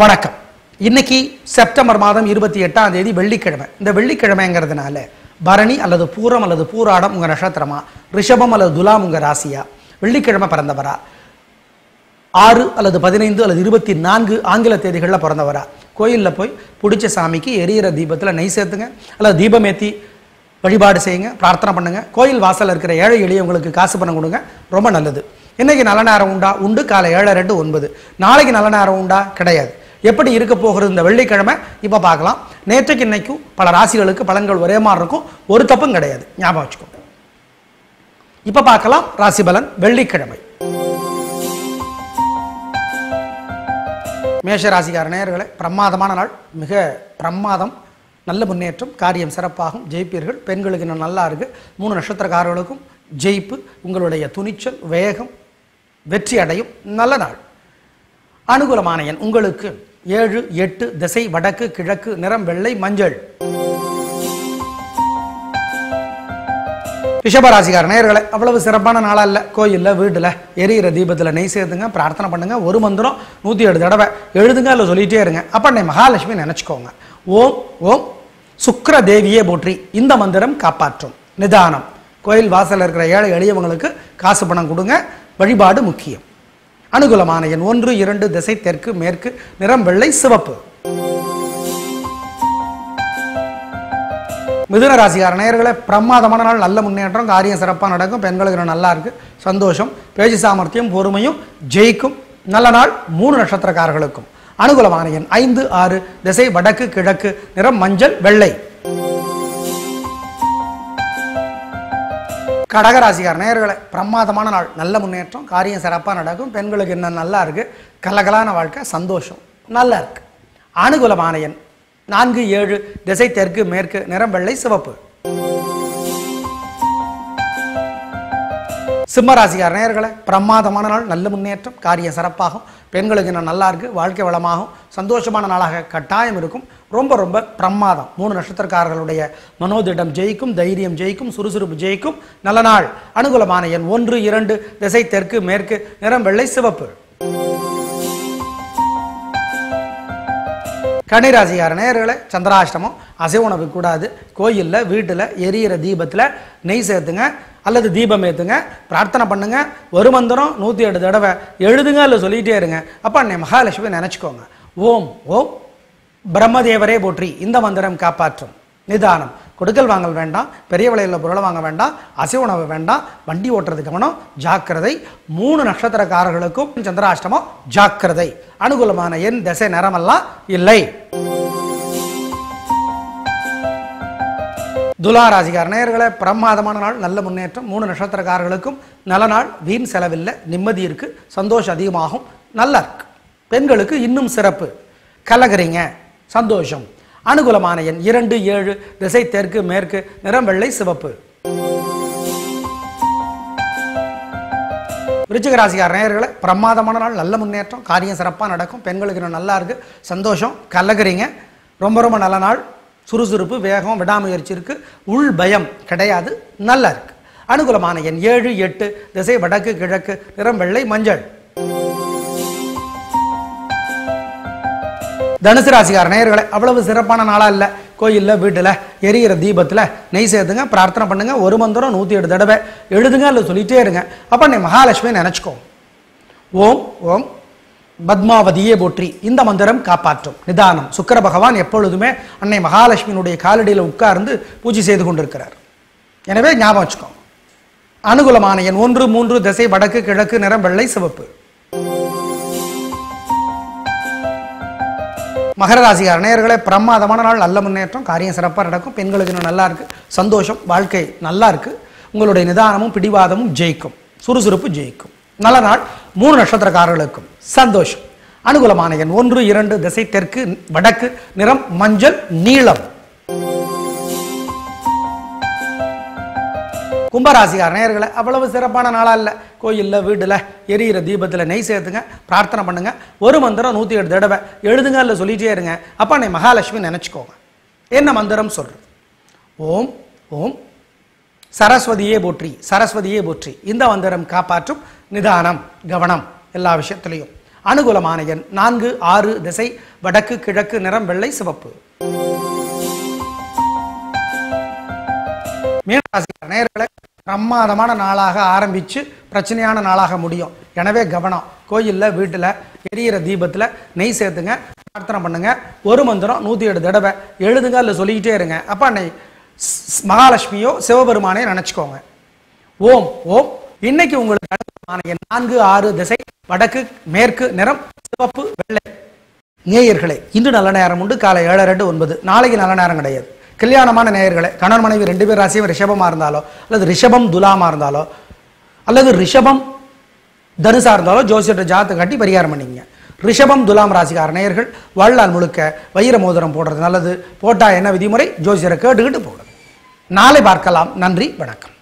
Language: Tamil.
வணக்கம். இன்னைக்கு செப்டம்பர் மாதம் இருபத்தி எட்டாம் தேதி வெள்ளிக்கிழமை. இந்த வெள்ளிக்கிழமைங்கிறதுனால பரணி அல்லது பூரம் அல்லது பூராடம் உங்க நட்சத்திரமா ரிஷபம் அல்லது துலாம் உங்க ராசியா? வெள்ளிக்கிழமை பிறந்தவரா? ஆறு அல்லது பதினைந்து அல்லது இருபத்தி நான்கு ஆங்கில தேதிகளில் பிறந்தவரா? கோயிலில் போய் பிடிச்ச சாமிக்கு எரியிற தீபத்தில் நெய் சேர்த்துங்க. அல்லது தீபமேத்தி வழிபாடு செய்யுங்க பிரார்த்தனை பண்ணுங்க. கோயில் வாசலில் இருக்கிற ஏழை எளியவங்களுக்கு காசு பணம் கொடுங்க ரொம்ப நல்லது. இன்னைக்கு நல்ல நேரம் உண்டா? உண்டு. காலை ஏழு ரெண்டு ஒன்பது. நாளைக்கு நல்ல நேரம் உண்டா? கிடையாது. எப்படி இருக்க போகிறது இந்த வெள்ளிக்கிழமை? இப்போ பார்க்கலாம். நேற்றைக்கு இன்னைக்கும் பல ராசிகளுக்கு பலன்கள் ஒரே மாதிரி இருக்கும். ஒரு தப்பும் கிடையாது. ஞாபகம் வச்சுக்கோங்க. இப்போ பார்க்கலாம் ராசி பலன் வெள்ளிக்கிழமை. மேஷ ராசிக்கார நேயர்களே பிரமாதமான நாள். மிக பிரமாதம். நல்ல முன்னேற்றம். காரியம் சிறப்பாகும். ஜெயிப்பீர்கள். பெண்களுக்கு இன்னும் நல்லா இருக்கு. மூணு நட்சத்திரக்காரர்களுக்கும் ஜெயிப்பு. உங்களுடைய துணிச்சல் வேகம் வெற்றி அடையும் நல்ல நாள். அனுகூலமான எண். உங்களுக்கு ஏழு எட்டு திசை வடக்கு கிழக்கு நிறம் வெள்ளை மஞ்சள். ரிஷபராசிக்கார நேயர்களே அவ்வளவு சிறப்பான நாளா இல்ல கோயில்ல வீட்டுல எரியிற தீபத்துல நெய் சேர்த்துங்க பிரார்த்தனை பண்ணுங்க. ஒரு மந்திரம் நூத்தி ஏழு தடவை. எழுதுங்க இல்ல சொல்லிட்டே இருங்க. அப்ப நீ மகாலட்சுமி நினைச்சுக்கோங்க. ஓம் ஓம் சுக்கர தேவியே போற்றி. இந்த மந்திரம் காப்பாற்றும். நிதானம். கோயில் வாசல்ல இருக்கிற ஏழை எளியவங்களுக்கு காசு பணம் கொடுங்க. வழிபாடு முக்கியம். அனுகூலமான எண் ஒன்று இரண்டு திசை தெற்கு மேற்கு நிறம் வெள்ளை சிவப்பு. மிதுன ராசிக்கார நேயர்களை பிரமாதமான நாள் நல்ல முன்னேற்றம் காரியம் சிறப்பாக நடக்கும் பெண்களுக்கு நல்லா இருக்கு. சந்தோஷம் பேச்சு சாமர்த்தியம் பொறுமையும் ஜெயிக்கும். நல்ல நாள் மூணு நட்சத்திரக்காரர்களுக்கும். அனுகூலமான எண் ஐந்து ஆறு திசை வடக்கு கிழக்கு நிறம் மஞ்சள் வெள்ளை. கடகராசிக்கார நேர்களை பிரமாதமான நாள். நல்ல முன்னேற்றம் காரியம் சிறப்பாக நடக்கும் பெண்களுக்கு இன்னும் நல்லா இருக்கு. கலகலான வாழ்க்கை சந்தோஷம் நல்லா இருக்கு. அனுகூலமான எண் நான்கு ஏழு திசை தெற்கு மேற்கு நிறம் வெள்ளை சிவப்பு. சிம்மராசிக்கார நேயர்களை பிரமாதமான நாள் நல்ல முன்னேற்றம் காரியம் சிறப்பாகும் பெண்களுக்கு இன்னும் நல்லா இருக்குது வாழ்க்கை வளமாகும் சந்தோஷமான நாளாக கட்டாயம் இருக்கும் ரொம்ப ரொம்ப பிரமாதம். மூணு நட்சத்திரக்காரர்களுடைய மனோதிடம் ஜெயிக்கும் தைரியம் ஜெயிக்கும் சுறுசுறுப்பு ஜெயிக்கும் நல்ல நாள். அனுகூலமான எண் ஒன்று இரண்டு திசை தெற்கு மேற்கு நிறம் வெள்ளை சிவப்பு. கன்னிராசிக்கார நேர்களை சந்திராஷ்டமம் அசை உணவு கூடாது. கோயிலில் வீட்டில் எரியிற தீபத்தில் நெய் சேர்த்துங்க அல்லது தீபம் ஏற்றுங்க பிரார்த்தனை பண்ணுங்க. ஒரு மந்திரம் நூற்றி எட்டு தடவை எழுதுங்க இல்லை சொல்லிகிட்டே இருங்க. அப்போ அன்னை மகாலட்சுமி நினச்சிக்கோங்க. ஓம் ஓம் பிரம்மதேவரே போற்றி. இந்த மந்திரம் காப்பாற்றும். நிதானம். கொடுக்கல் வாங்கல் வேண்டாம் பெரிய விலையில் பொருளை வாங்க வேண்டாம் அசைவ உணவு வேண்டாம் வண்டி ஓட்டுறது கவனம் ஜாக்கிரதை. மூணு நட்சத்திரக்காரர்களுக்கும் சந்திராஷ்டமம் ஜாக்கிரதை. அனுகூலமான என் திசை நிறமெல்லாம் இல்லை. துலா ராசிக்கார நேயர்களே பிரமாதமான நாள் நல்ல முன்னேற்றம். மூணு நட்சத்திரக்காரர்களுக்கும் நல்ல நாள் வீண் செலவில்லை நிம்மதி இருக்கு சந்தோஷம் அதிகமாகும் நல்லா இருக்கு. பெண்களுக்கு இன்னும் சிறப்பு. கலகிறீங்க சந்தோஷம். அனுகூலமான எண் இரண்டு ஏழு திசை தெற்கு மேற்கு நிறம் வெள்ளை சிவப்பு. விருச்சிக நேயர்களை பிரமாதமான நாள் நல்ல முன்னேற்றம் காரியம் சிறப்பாக நடக்கும் பெண்களுக்கு இன்னும் நல்லா இருக்கு சந்தோஷம் கலகுறீங்க ரொம்ப ரொம்ப நல்ல நாள். சுறுசுறுப்பு வேகம் விடாமுயற்சி இருக்கு உள் பயம் கிடையாது நல்லா இருக்கு. அனுகூலமான எண் ஏழு எட்டு திசை வடக்கு கிழக்கு நிறம் வெள்ளை மஞ்சள். தனுசு ராசிக்கார நேயர்களை அவ்வளவு சிறப்பான நாளா இல்ல. கோயில்ல வீட்டுல எரியிற தீபத்துல நெய் சேர்த்துங்க பிரார்த்தனை பண்ணுங்க. ஒரு மந்திரம் நூத்தி எட்டு தடவை எழுதுங்க இல்லை சொல்லிட்டே இருங்க. அப்ப நீ மகாலட்சுமி நினைச்சுக்கோ. ஓம் ஓம் பத்மாவதியே போற்றி. இந்த மந்திரம் காப்பாற்றும். நிதானம். சுக்கர பகவான் எப்பொழுதுமே அன்னை மகாலட்சுமியினுடைய காலடியில் உட்கார்ந்து பூஜை செய்து கொண்டிருக்கிறார். எனவே ஞாபகம் வச்சுக்கோ. அனுகூலமான எண் ஒன்று மூன்று திசை வடக்கு கிழக்கு நிறம் வெள்ளை சிவப்பு. மகர ராசிக்கார நேயர்களே பிரமாதமான நாள் நல்ல முன்னேற்றம் காரியம் சிறப்பாக நடக்கும். பெண்களுக்கு இன்னும் நல்லா இருக்குது சந்தோஷம் வாழ்க்கை நல்லா இருக்குது உங்களுடைய நிதானமும் பிடிவாதமும் ஜெயிக்கும். சுறுசுறுப்பு ஜெயிக்கும். நல்ல நாள் மூணு நட்சத்திரக்காரர்களுக்கும். சந்தோஷம். அனுகூலமான எண் ஒன்று இரண்டு திசை தெற்கு வடக்கு நிறம் மஞ்சள் நீளம். கும்பராசிக்கார நேயர்களே அவ்வளவு சிறப்பான நாளாக இல்லை. கோயிலில் வீட்டில் எரியிற தீபத்தில் நெய் சேர்த்துங்க பிரார்த்தனை பண்ணுங்க. ஒரு மந்திரம் நூற்றி ஏழு தடவை எழுதுங்க இல்லை சொல்லிட்டே இருங்க. அப்போ நீ மகாலட்சுமி நினச்சிக்கோங்க. என்ன மந்திரம் சொல்றது? ஓம் ஓம் சரஸ்வதியே போற்றி சரஸ்வதியே போற்றி. இந்த மந்திரம் காப்பாற்றும் நிதானம் கவனம் எல்லா விஷயத்திலையும். அனுகூலமான எண் நான்கு ஆறு திசை வடக்கு கிழக்கு நிறம் வெள்ளை சிவப்பு. மீனராசிக்கார நேர்களை பிரமாதமான நாளாக ஆரம்பித்து பிரச்சனையான நாளாக முடியும். எனவே கவனம். கோயிலில் வீட்டில் எரியிற தீபத்தில் நெய் சேர்த்துங்க பிரார்த்தனை பண்ணுங்க. ஒரு மந்திரம் நூற்றி ஏழு தடவை. எழுதுங்க இல்லை சொல்லிக்கிட்டே இருங்க. அப்போ அன்னை ஸ்- மகாலட்சுமியோ சிவபெருமானையோ நினச்சிக்கோங்க. ஓம் ஓம். இன்னைக்கு உங்களுக்கு நான்கு ஆறு திசை வடக்கு மேற்கு நிறம் சிவப்பு வெள்ளை. நேயர்களே இன்று நல்ல நேரம் உண்டு. காலை ஏழு ரெண்டு ஒன்பது. நாளைக்கு நல்ல நேரம் கிடையாது. கல்யாணமான நேயர்களே கணவன் மனைவி ரெண்டு பேர் ராசியும் ரிஷபமாக இருந்தாலோ அல்லது ரிஷபம் துலாமா இருந்தாலோ அல்லது ரிஷபம் தனுசா இருந்தாலோ ஜோசியோட ஜாத்து காட்டி பரிகாரம் பண்ணிங்க ரிஷபம் துலாம் ராசிக்கார நேயர்கள் வாழ்நாள் முழுக்க வைர மோதிரம் போடுறது நல்லது. போட்டா என்ன விதிமுறை? ஜோசியரை கேட்டுக்கிட்டு போடுறது. நாளை பார்க்கலாம். நன்றி வணக்கம்.